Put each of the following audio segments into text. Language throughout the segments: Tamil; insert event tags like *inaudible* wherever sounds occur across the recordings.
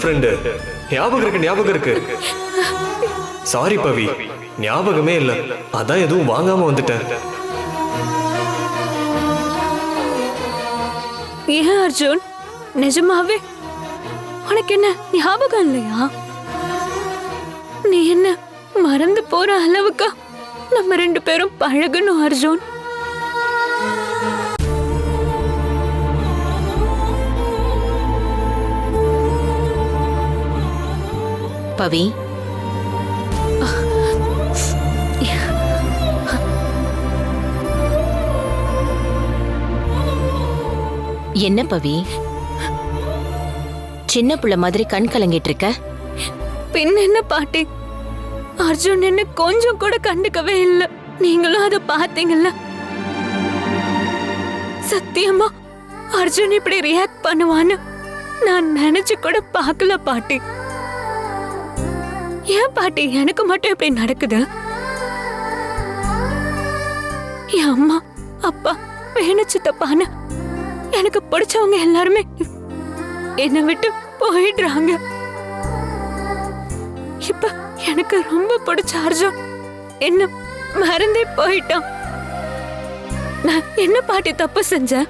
ஃப்ரெண்டு ஞாபகம் இருக்கு ஞாபகம் இருக்கு. சாரி பவி ஞாபகமே இல்ல. அதான் எதுவும் வாங்காம வந்துட்டேன். ஏன் அர்ஜுன்? நிஜமாவே? உனக்கு என்ன ஞாபகம் இல்லையா? நீ என்ன மறந்து போற அளவுக்கா? நம்ம ரெண்டு பேரும் பழகணும் அர்ஜுன். பவி. என்ன பவி? சின்ன புள்ள மாதிரி கண் கலங்கிட்டு இருக்க பின் என்ன பாட்டி? அர்ஜுன் என்ன கொஞ்சம் கூட கண்டுக்கவே இல்லை. நீங்களும் அதை பார்த்தீங்கல்ல? சத்தியமா அர்ஜுன் இப்படி ரியாக்ட் பண்ணுவான்னு நான் நினைச்சு கூட பார்க்கல பாட்டி. ஏன் பாட்டி எனக்கு மட்டும் இப்படி நடக்குது? என் அம்மா அப்பா வேணு சித்தப்பான்னு எனக்கு பிடிச்சவங்க எல்லாருமே என்னை விட்டு போயிடுறாங்க. இப்ப எனக்கு ரொம்ப பிடிச்ச அர்ஜுன். என்ன மறந்தே போயிட்டான். நான் என்ன பாட்டி தப்பு செஞ்ச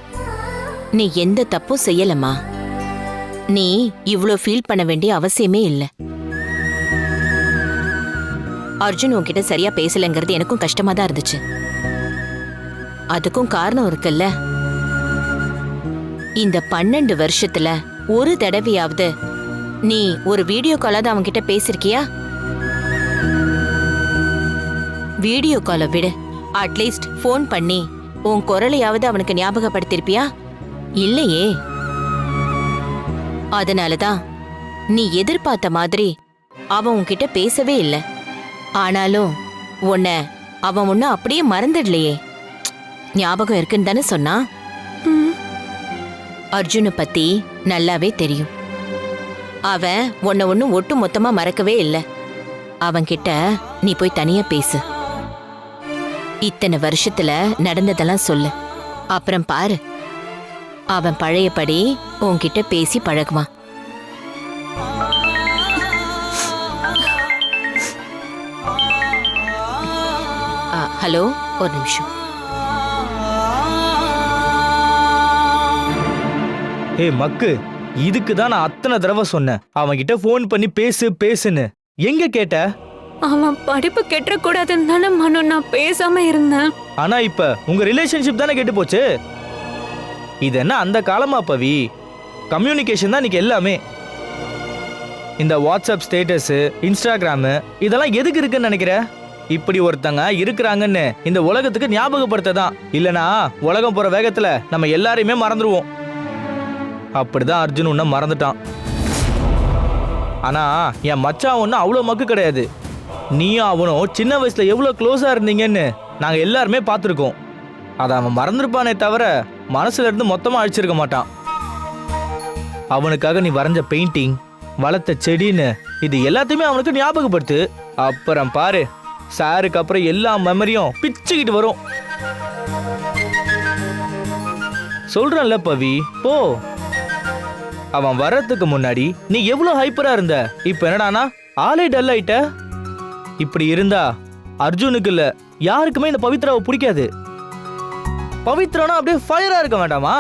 நீ எந்த தப்பும் செய்யலம்மா. நீ இவ்ளோ ஃபீல் பண்ண வேண்டிய அவசியமே இல்ல. அர்ஜுன் உன்கிட்ட சரியா பேசலங்கிறது எனக்கும் கஷ்டமா தான் இருந்துச்சு. அதுக்கும் காரணம் இருக்குல்ல? இந்த பன்னெண்டு வருஷத்துல ஒரு தடவையாவது நீ ஒரு வீடியோ காலாவது அவன்கிட்ட பேசிருக்கியா? வீடியோ காலை விடு. அட்லீஸ்ட் ஃபோன் பண்ணி உன் குரலையாவது அவனுக்கு ஞாபகப்படுத்திருப்பியா? இல்லையே. அதனாலதான் நீ எதிர்பார்த்த மாதிரி அவன் உன்கிட்ட பேசவே இல்லை. ஆனாலும் உன்னை அவன் ஒன்னு அப்படியே மறந்துடலையே. ஞாபகம் இருக்குன்னு தானே சொன்னான் ம், அர்ஜுனை பத்தி நல்லாவே தெரியும். அவன் உன்னை ஒன்னும் ஒட்டு மொத்தமா மறக்கவே இல்லை. அவன்கிட்ட நீ போய் தனியா பேசு. இத்தனை வருஷத்துல நடந்ததெல்லாம் சொல்லு. அப்புறம் பாரு. அவன் பழையபடி உன்கிட்ட பேசி பழகுவான். ஹலோ ஒரு நிமிஷம். ஏய் மக்கு இதுக்கு தான் நான் அத்தனை தடவை சொன்னேன். அவன்கிட்ட ஃபோன் பண்ணி பேசு பேசுன்னு. எங்க கேட்ட? அவன் படிப்பு கெட்டக்கூடாதுன்னு தானே மனு நான் பேசாம இருந்தேன். ஆனா இப்ப உங்க ரிலேஷன்ஷிப் தானே கெட்டு போச்சு? இது என்ன அந்த காலமா பவி? கம்யூனிகேஷன் தான் இன்னைக்கு எல்லாமே. இந்த வாட்ஸ்அப் ஸ்டேட்டஸ் இன்ஸ்டாகிராமு இதெல்லாம் எதுக்கு இருக்குன்னு நினைக்கிற? இப்படி ஒருத்தங்க இருக்கிறாங்கன்னு இந்த உலகத்துக்கு ஞாபகப்படுத்த தான் இல்லனா உலகம் போற வேகத்துல நம்ம எல்லாரையுமே மறந்துடுவோம் அப்படிதான் அர்ஜுன் உன்னை மறந்துட்டான். ஆனா என் மச்சான் ஒன்றும் அவ்வளோ மக்கு கிடையாது. நீயும் அவனும் சின்ன வயசுல எவ்வளோ க்ளோஸா இருந்தீங்கன்னு நாங்க எல்லாருமே பார்த்துருக்கோம். அதை அவன் மறந்துருப்பானே தவிர மனசுல இருந்து மொத்தமா அழிச்சிருக்க மாட்டான். அவனுக்காக நீ வரைஞ்ச பெயிண்டிங் வளர்த்த செடின்னு இது எல்லாத்தையுமே அவனுக்கு ஞாபகப்படுத்து. அப்புறம் பாரு சாருக்கு அப்புறம் எல்லா மெமரியும் பிச்சுக்கிட்டு வரும். சொல்றேன்ல பவி போ. அவன் வர்றதுக்கு முன்னாடி நீ எவ்வளவு ஹைப்பரா இருந்த? இப்ப என்னடானா ஆளே டல் ஆயிட்ட? இப்படி இருந்தா அர்ஜுனுக்கு இல்ல யாருக்குமே இந்த பவித்ராவை பிடிக்காது. பவித்ரானா அப்படியே ஃபயரா இருக்க வேண்டாமா?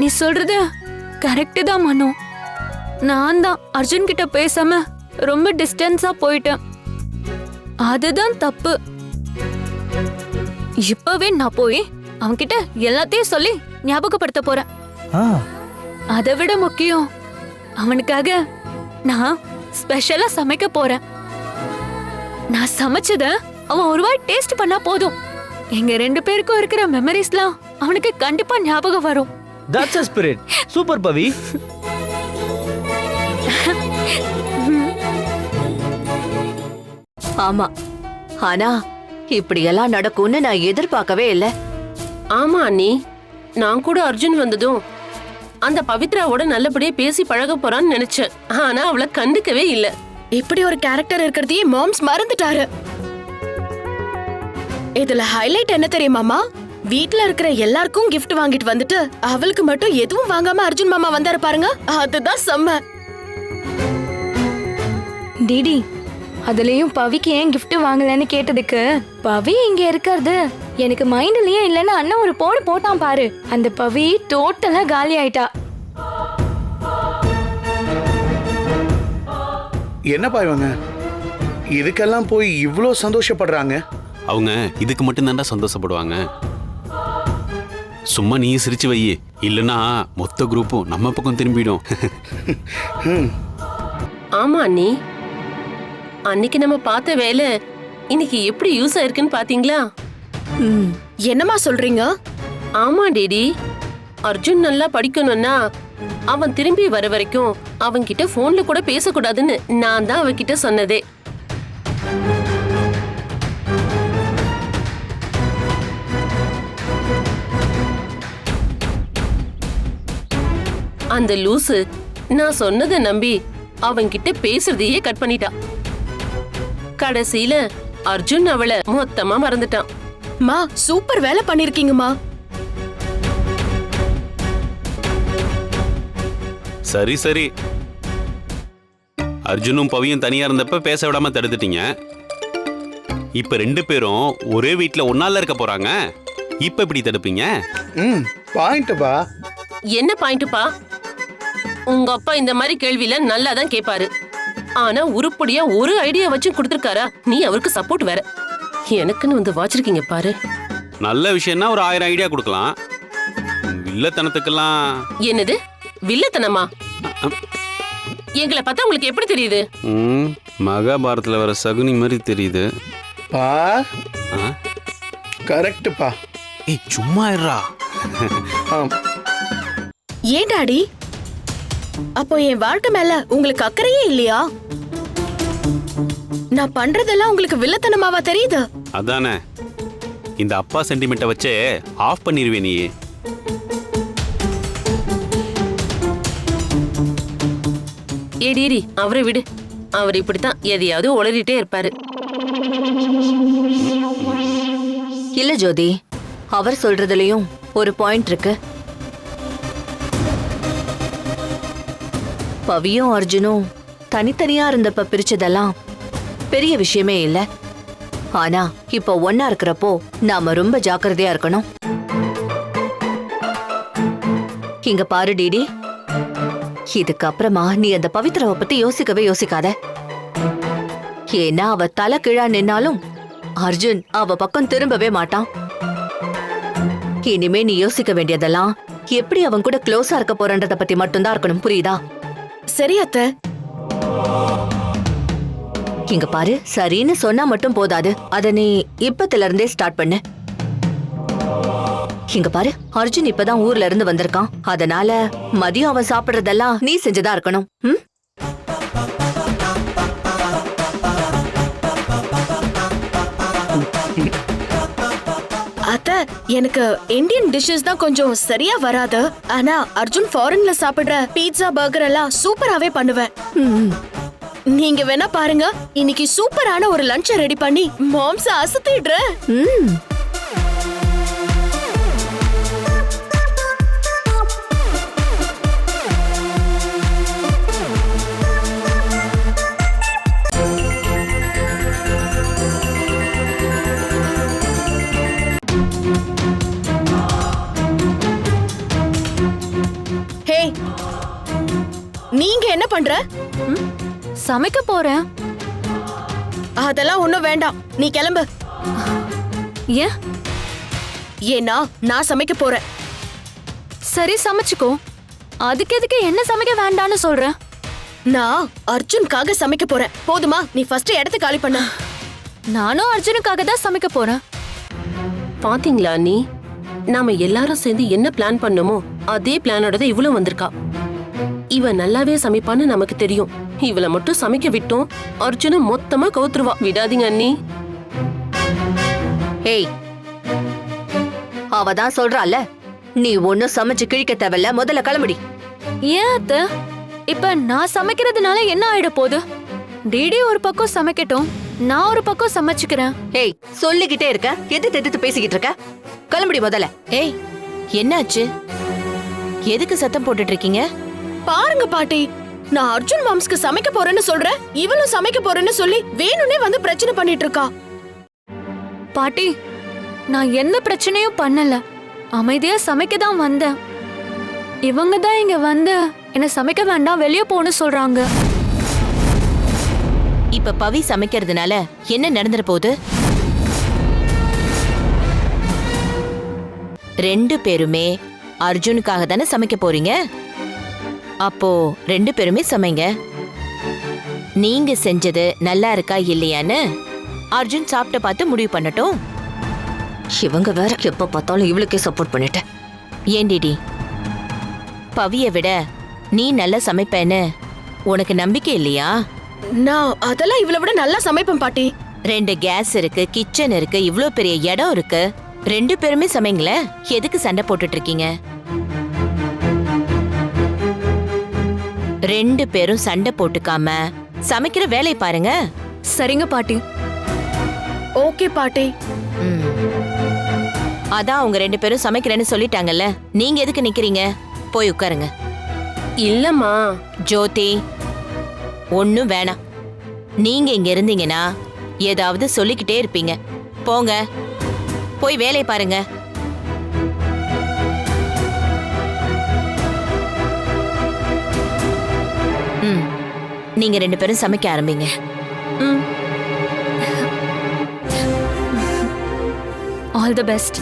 நீ சொல்றது கரெக்டு தான் மனு. நான் தான் அர்ஜுன் கிட்ட பேசாம ரொம்ப டிஸ்டன்ஸா போயிட்டேன். அதுதான் தப்பு. இப்பவே நான் போய் அவன்கிட்ட எல்லாத்தையும் சொல்லி ஞாபகப்படுத்த போறேன். ஆ, அதை விட முக்கியம் அவனுக்காக நான் ஸ்பெஷலா சமைக்க போறேன். நான் சமைச்சத அவன் ஒரு வாய் டேஸ்ட் பண்ணா போதும். எங்க ரெண்டு பேருக்கும் இருக்கிற மெமரிஸ்லாம் அவனுக்கு கண்டிப்பா ஞாபகம் வரும். That's a spirit. சூப்பர் பவி *laughs* ஆமா. ஆனா இப்படியெல்லாம் நடக்கும்னு நான் எதிர்பார்க்கவே இல்ல. ஆமா அண்ணி. நான் கூட அர்ஜுன் வந்ததும் அந்த பவித்ராவோட நல்லபடியா பேசி பழக போறான்னு நினைச்சேன். ஆனா அவளை கண்டுக்கவே இல்ல. இப்படி ஒரு கேரக்டர் இருக்கிறதையே மாம்ஸ் மறந்துட்டாரு இதுல ஹைலைட் என்ன தெரியுமாமா வீட்ல இருக்கிற எல்லாருக்கும் gift வாங்கிட்டு வந்துட்டு அவளுக்கு மட்டும் எதுவும் வாங்காம அர்ஜுன் மாமா வந்தாரு பாருங்க. அதுதான் செம்ம. டிடி அதுலயும் பவிக்கு ஏன் gift வாங்கலன்னு கேட்டதுக்கு பவி இங்க இருக்கிறது. எனக்கு மைண்ட்லயே இல்லைன்னு அண்ணன் ஒரு போடு போட்டான் பாரு. அந்த பவி டோட்டலா காலி ஆயிட்டா. என்னப்பா இவங்க? இதுக்கெல்லாம் போய் இவ்வளோ சந்தோஷப்படுறாங்க? அவங்க இதுக்கு மட்டும்தான்டா சந்தோஷப்படுவாங்க. சும்மா நீ சிரிச்சு வை இல்லைன்னா மொத்த குரூப்பும் நம்ம பக்கம் திரும்பிடும். *laughs* ஆமா அண்ணி. அன்னைக்கு நம்ம பார்த்த வேலை இன்னைக்கு எப்படி யூஸ் ஆயிருக்குன்னு பாத்தீங்களா? என்னம்மா சொல்றீங்க? ஆமா டேடி. அர்ஜுன் நல்லா படிக்கணும்னா அவன் திரும்பி வர வரைக்கும் அவன் கிட்ட போன்ல கூட பேசக்கூடாதுன்னு நான் தான் அவன்கிட்ட சொன்னதே. அந்த லூசு நான் சொன்னதை நம்பி அவன்கிட்ட பேசுறதையே கட் பண்ணிட்டா. கடைசியில அர்ஜுன் அவளை மொத்தமா மறந்துட்டான். மா சூப்பர் வேலை பண்ணிருக்கீங்கம்மா. சரி சரி. அர்ஜுனும் பவியும் தனியா இருந்தப்ப பேச விடாம தடுத்துட்டீங்க. இப்ப ரெண்டு பேரும் ஒரே வீட்ல ஒன்னால இருக்க போறாங்க. இப்ப எப்படி தடுப்பீங்க? ம் பாயிண்ட்டுப்பா என்ன பாயிண்ட்டுப்பா உங்க அப்பா இந்த மாதிரி கேள்வியில நல்லா தான் கேட்பாரு ஆனா உருப்படியா ஒரு ஐடியா வச்சு கொடுத்துருக்காரா? நீ அவருக்கு சப்போர்ட் வேற. எனக்குன்னு வந்து வாச்சிருக்கீங்க பாரு. நல்ல விஷயம்னா ஒரு ஆயிரம் ஐடியா கொடுக்கலாம். வில்லத்தனத்துக்கெல்லாம் என்னது? வில்லத்தனமா? எங்களை பார்த்தா உங்களுக்கு எப்படி தெரியுது? ம், மகாபாரதத்துல வர சகுனி மாதிரி தெரியுது. பா. ஆ? கரெக்டுப்பா ஏய் சும்மா இருடா. ஏன் டாடி? அப்போ என் வாழ்க்கை மேல உங்களுக்கு அக்கறையே இல்லையா? நான் பண்றதெல்லாம் உங்களுக்கு வில்லத்தனமாவா தெரியுது? அதானே. இந்த அப்பா சென்டிமெண்ட்டை வச்சே ஆஃப் பண்ணிடுவே நீ ஏடிரி அவரை விடு. அவர் இப்படித்தான் எதையாவது உளறிட்டே இருப்பாரு. இல்ல ஜோதி அவர் சொல்றதுலயும் ஒரு பாயிண்ட் இருக்கு. பவியும் அர்ஜுனும் தனித்தனியா இருந்தப்ப பிரிச்சதெல்லாம் பெரிய விஷயமே இல்ல. ஆனா இப்போ ஒன்னா இருக்கிறப்போ நாம ரொம்ப ஜாக்கிரதையா இருக்கணும். இங்க பாரு டிடி. இதுக்கப்புறமா நீ அந்த பவித்ராவை பத்தி யோசிக்கவே யோசிக்காத. ஏன்னா அவ தலை கீழா நின்னாலும் அர்ஜுன் அவ பக்கம் திரும்பவே மாட்டான். இனிமே நீ யோசிக்க வேண்டியதெல்லாம் எப்படி அவன் கூட க்ளோஸா இருக்க போறன்றத பத்தி மட்டும்தான் இருக்கணும் புரியுதா? சரி அத்த. இங்க பாரு சரின்னு சொன்னா மட்டும் போதாது. அத நீ இப்பத்துல இருந்தே ஸ்டார்ட் பண்ணு. இங்க பாரு அர்ஜுன் இப்பதான் ஊர்ல இருந்து வந்திருக்கான். அதனால மதியம் அவன் சாப்பிடுறதெல்லாம் நீ செஞ்சுதான் இருக்கணும். ம்? எனக்கு இந்தியன் டிஷ்ஷஸ் தான் கொஞ்சம் சரியா வராது. ஆனா அர்ஜுன் ஃபாரின்ல சாப்பிடுற பீட்சா பர்கர் எல்லாம் சூப்பராவே பண்ணுவேன். நீங்க வேணா பாருங்க. இன்னைக்கு சூப்பரான ஒரு லஞ்ச் ரெடி பண்ணி மாம்ஸ் அசத்திடுறேன். என்ன பண்ற? சமைக்க போறேன். அதெல்லாம் ஒண்ணும் வேண்டாம். நீ கிளம்பு. ஏன்? ஏன்னா நான் சமைக்க போறேன். சரி சமைச்சுக்கோ. அதுக்கு எதுக்கு என்ன சமைக்க வேண்டாம்னு சொல்றேன் நான் அர்ஜுனுக்காக சமைக்க போறேன். போதுமா? நீ ஃபர்ஸ்ட் இடத்த காலி பண்ண. நானும் அர்ஜுனுக்காக தான் சமைக்க போறேன். பாத்தீங்களா நீ நாம எல்லாரும் சேர்ந்து என்ன பிளான் பண்ணமோ அதே பிளானோட தான் இவ்வளவு வந்திருக்கா. இவ நல்லாவே சமைப்பான்னு நமக்கு தெரியும். இவள மட்டும் சமைக்க விட்டோம். அர்ஜுன மொத்தமா கவுத்துருவா. விடாதீங்க அண்ணி. ஏய் அவ தான் சொல்றால நீ ஒன்னும் சமைச்சு கிழிக்க தேவையில்ல முதல்ல கிளம்புடி. ஏன் அத்த? இப்ப நான் சமைக்கிறதுனால என்ன ஆயிட போகுது? டிடி ஒரு பக்கம் சமைக்கட்டும் நான் ஒரு பக்கம் சமைச்சுக்கிறேன். ஏய் சொல்லிக்கிட்டே இருக்க எதிர்த்து எதிர்த்து பேசிக்கிட்டு இருக்க. கிளம்புடி முதல்ல. ஏய் என்னாச்சு? எதுக்கு சத்தம் போட்டுட்டு இருக்கீங்க? பாருங்க பாட்டி. நான் அர்ஜுன் மாம்ஸ்க்கு சமைக்க போறேன்னு சொல்றேன் இவளும் சமைக்க போறேன்னு சொல்லி வேணும்னே வந்து பிரச்சனை பண்ணிட்டு இருக்கா. பாட்டி நான் எந்த பிரச்சனையும் பண்ணல. அமைதியா சமைக்க தான் வந்தேன். இவங்க தான் இங்க வந்து என்ன சமைக்க வேண்டாம் வெளியே போன்னு சொல்றாங்க. இப்ப பவி சமைக்கிறதுனால என்ன நடந்துற போகுது? ரெண்டு பேருமே அர்ஜுனுக்காக தானே சமைக்க போறீங்க? அப்போ ரெண்டு பேருமே சமைங்க. நீங்க செஞ்சது நல்லா இருக்கா இல்லையான்னு அர்ஜுன் சாப்பிட்ட பார்த்து முடிவு பண்ணட்டும். இவங்க வேற எப்ப பார்த்தாலும் இவளுக்கே சப்போர்ட் பண்ணிட்டு. ஏண்டிடி பவிய விட நீ நல்லா சமைப்பேன்னு உனக்கு நம்பிக்கை இல்லையா? நான் அதெல்லாம் இவளை விட நல்லா சமைப்பேன் பாட்டி. ரெண்டு கேஸ் இருக்கு கிச்சன் இருக்கு இவ்ளோ பெரிய இடம் இருக்கு. ரெண்டு பேருமே சமைங்களேன். எதுக்கு சண்டை போட்டுட்டு இருக்கீங்க? ரெண்டு பேரும் சண்டை போட்டுக்காம சமைக்கிற வேலையை பாருங்க. சரிங்க பாட்டி. ஓகே பாட்டி. அதான் அவங்க ரெண்டு பேரும் சமைக்கிறேன்னு சொல்லிட்டாங்கல்ல. நீங்க எதுக்கு நிக்கிறீங்க? போய் உட்காருங்க. இல்லம்மா. ஜோதி ஒன்னும் வேணாம். நீங்க இங்க இருந்தீங்கன்னா ஏதாவது சொல்லிக்கிட்டே இருப்பீங்க. போங்க. போய் வேலையை பாருங்க. நீங்க ரெண்டு பேரும் சமைக்க ஆரம்பிங்க. ஆல் தி பெஸ்ட்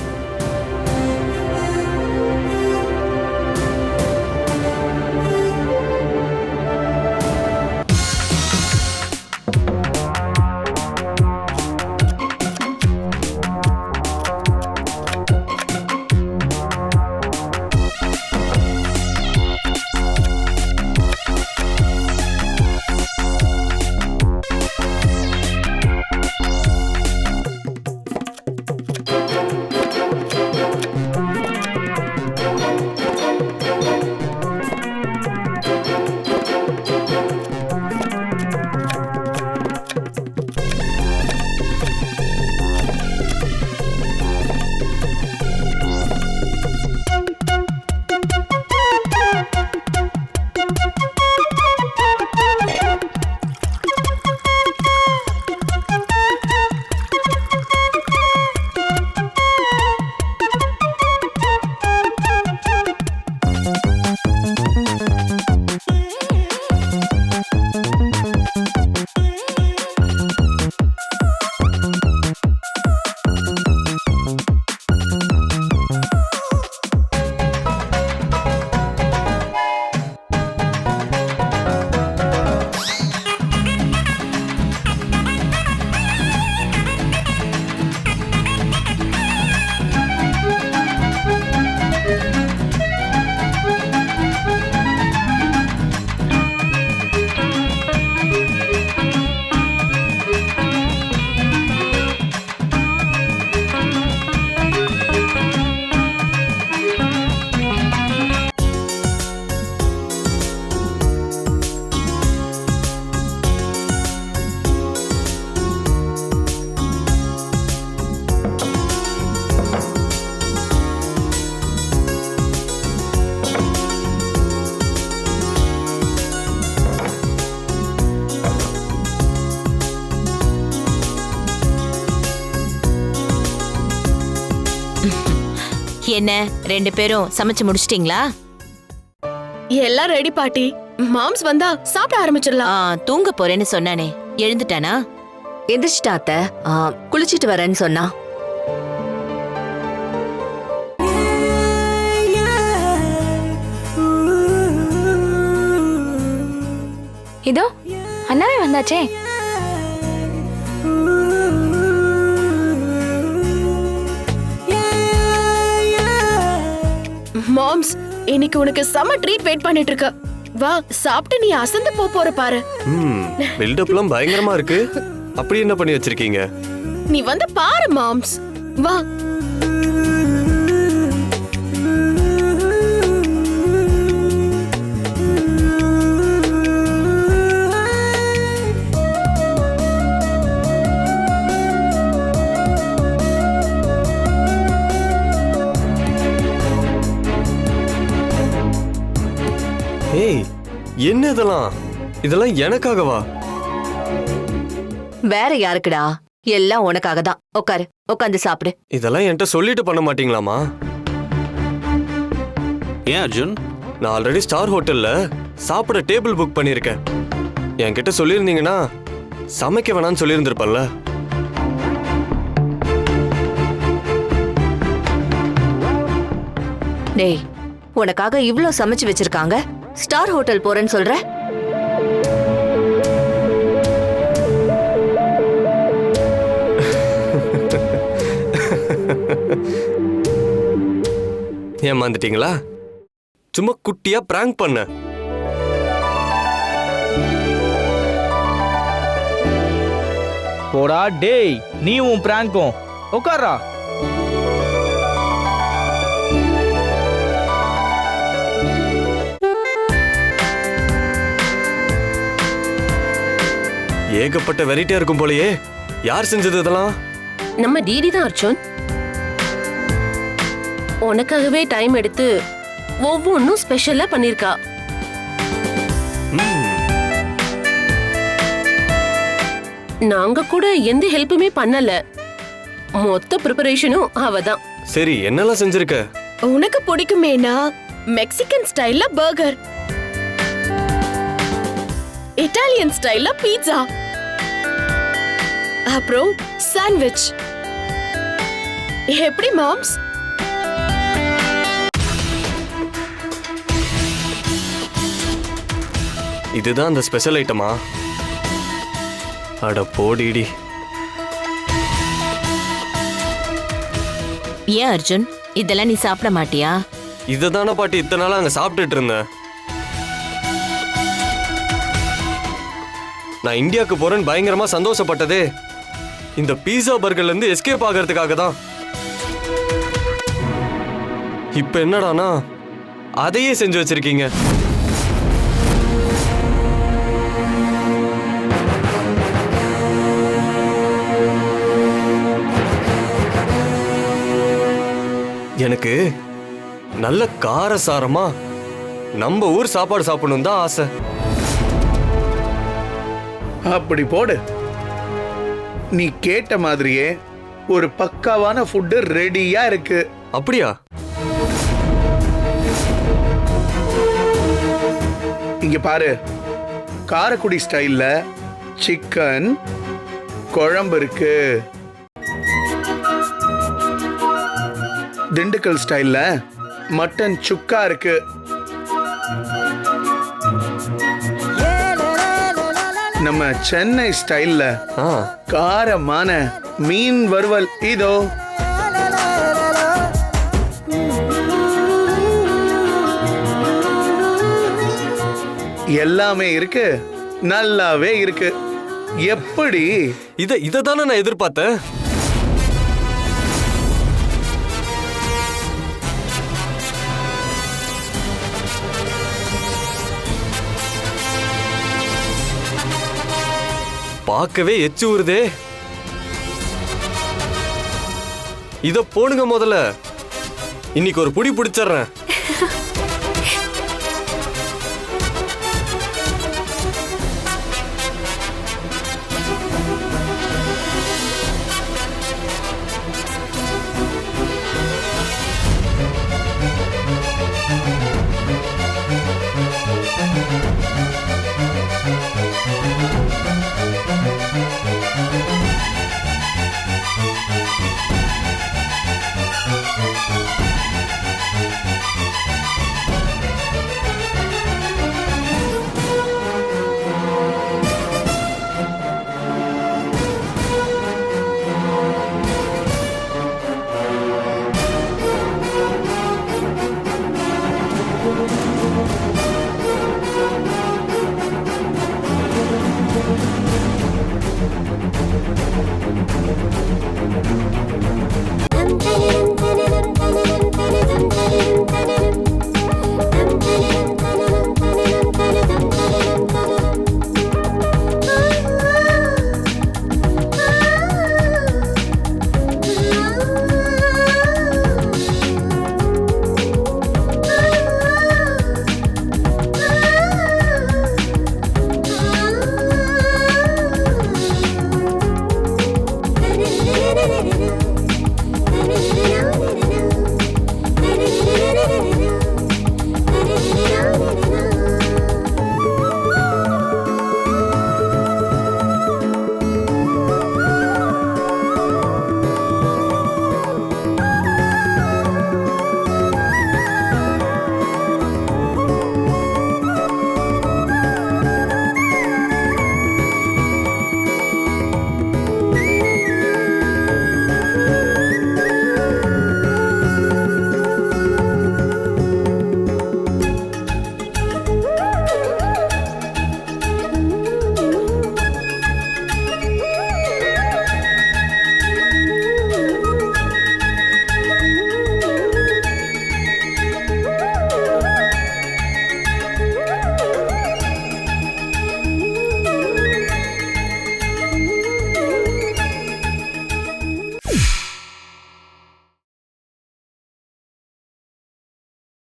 என்ன? ரெண்டு பேரும் சமைச்சு முடிச்சிட்டீங்களா? எல்லாம் ரெடி பாட்டி. மாம்ஸ் வந்தா சாப்பிட ஆரம்பிச்சிடலாம். ஆ, தூங்க போறேன்னு சொன்னானே. எழுந்துட்டானா? எந்திரிச்சிட்டா அத்தை. ஆ, குளிச்சிட்டு வரேன்னு சொன்னா. இதோ அண்ணாவே வந்தாச்சே. மாம்ஸ் இன்னைக்கு உனக்கு செம ட்ரீட் வெயிட் பண்ணிட்டு இருக்க வா சாப்பிட்டு நீ அசந்து போ போற பாரு. ம் பில்டப்லாம் பயங்கரமா இருக்கு. அப்படி என்ன பண்ணி வச்சிருக்கீங்க? நீ வந்து பாரு மாம்ஸ். வா. என்ன இதெல்லாம்? இதெல்லாம் எனக்காகவா? வேற யாருக்குடா? எல்லாம் உனக்காக தான் உட்காரு உட்காந்து சாப்பிடு. இதெல்லாம் என்கிட்ட சொல்லிட்டு பண்ண மாட்டீங்களாமா ஏன் அர்ஜுன்? நான் ஆல்ரெடி ஸ்டார் ஹோட்டல்ல சாப்பிட டேபிள் புக் பண்ணியிருக்கேன். என்கிட்ட சொல்லியிருந்தீங்கன்னா சமைக்க வேணாம்னு சொல்லியிருந்திருப்பல்ல. டேய் உனக்காக இவ்ளோ சமைச்சு வச்சிருக்காங்க? ஸ்டார் ஹோட்டல் போறேன்னு சொல்ற? ஏமாந்துட்டீங்களா சும்மா குட்டியா பிராங்க் பண்ண. போடா டேய் நீ உன் பிராங்கும் உட்கார்றா. ஏகப்பட்ட வெரைட்டியா இருக்கும் போலயே. யார் செஞ்சது இதெல்லாம்? நம்ம டிடி தான் அர்ஜுன். உனக்காகவே டைம் எடுத்து ஒவ்வொன்றும் ஸ்பெஷலா பண்ணிருக்கா. ம், நாங்க கூட எந்த ஹெல்ப்புமே பண்ணல. மொத்த ப்ரிப்பரேஷனும் அவ தான் சரி என்னெல்லாம் செஞ்சிருக்க? உனக்கு பிடிக்குமேனா? மெக்சிகன் ஸ்டைல்ல பர்கர் இட்டாலியன் ஸ்டைல்ல பீட்சா. அப்புறம் சாண்ட்விச் எப்படி மாம்ஸ் இதுதான் அந்த ஸ்பெஷல் ஐட்டமா அட போடிடி. ஏன் அர்ஜுன்? இதெல்லாம் நீ சாப்பிட மாட்டியா? இதை தானே பாட்டி இத்தனை நாளா அங்க சாப்பிட்டுட்டு இருந்தேன். நான் இந்தியாவுக்கு போறேன்னு பயங்கரமா சந்தோஷப்பட்டதே. இந்த பீஸா பர்கர்ல இருந்து எஸ்கேப் ஆகிறதுக்காக தான். இப்ப என்னடானா அதையே செஞ்சு வச்சிருக்கீங்க. எனக்கு நல்ல காரசாரமா நம்ம ஊர் சாப்பாடு சாப்பிடணும் தான் ஆசை. அப்படி போடு. நீ கேட்ட மாதிரியே ஒரு பக்காவான ஃபுட்டு ரெடியா இருக்கு. அப்படியா? இங்க பாரு. காரக்குடி ஸ்டைல்ல சிக்கன் குழம்பு இருக்கு. திண்டுக்கல் ஸ்டைல்ல மட்டன் சுக்கா இருக்கு. நம்ம சென்னை ஸ்டைல்ல காரமான மீன் வறுவல். இதோ. எல்லாமே இருக்கு. நல்லாவே இருக்கு. எப்படி? இத இத தானே நான் எதிர்பார்த்தேன். பார்க்கவே எச்சு ஊறுதே. இத போடுங்க முதல்ல. இன்னைக்கு ஒரு புடி பிடிச்சிடுறேன். *laughs*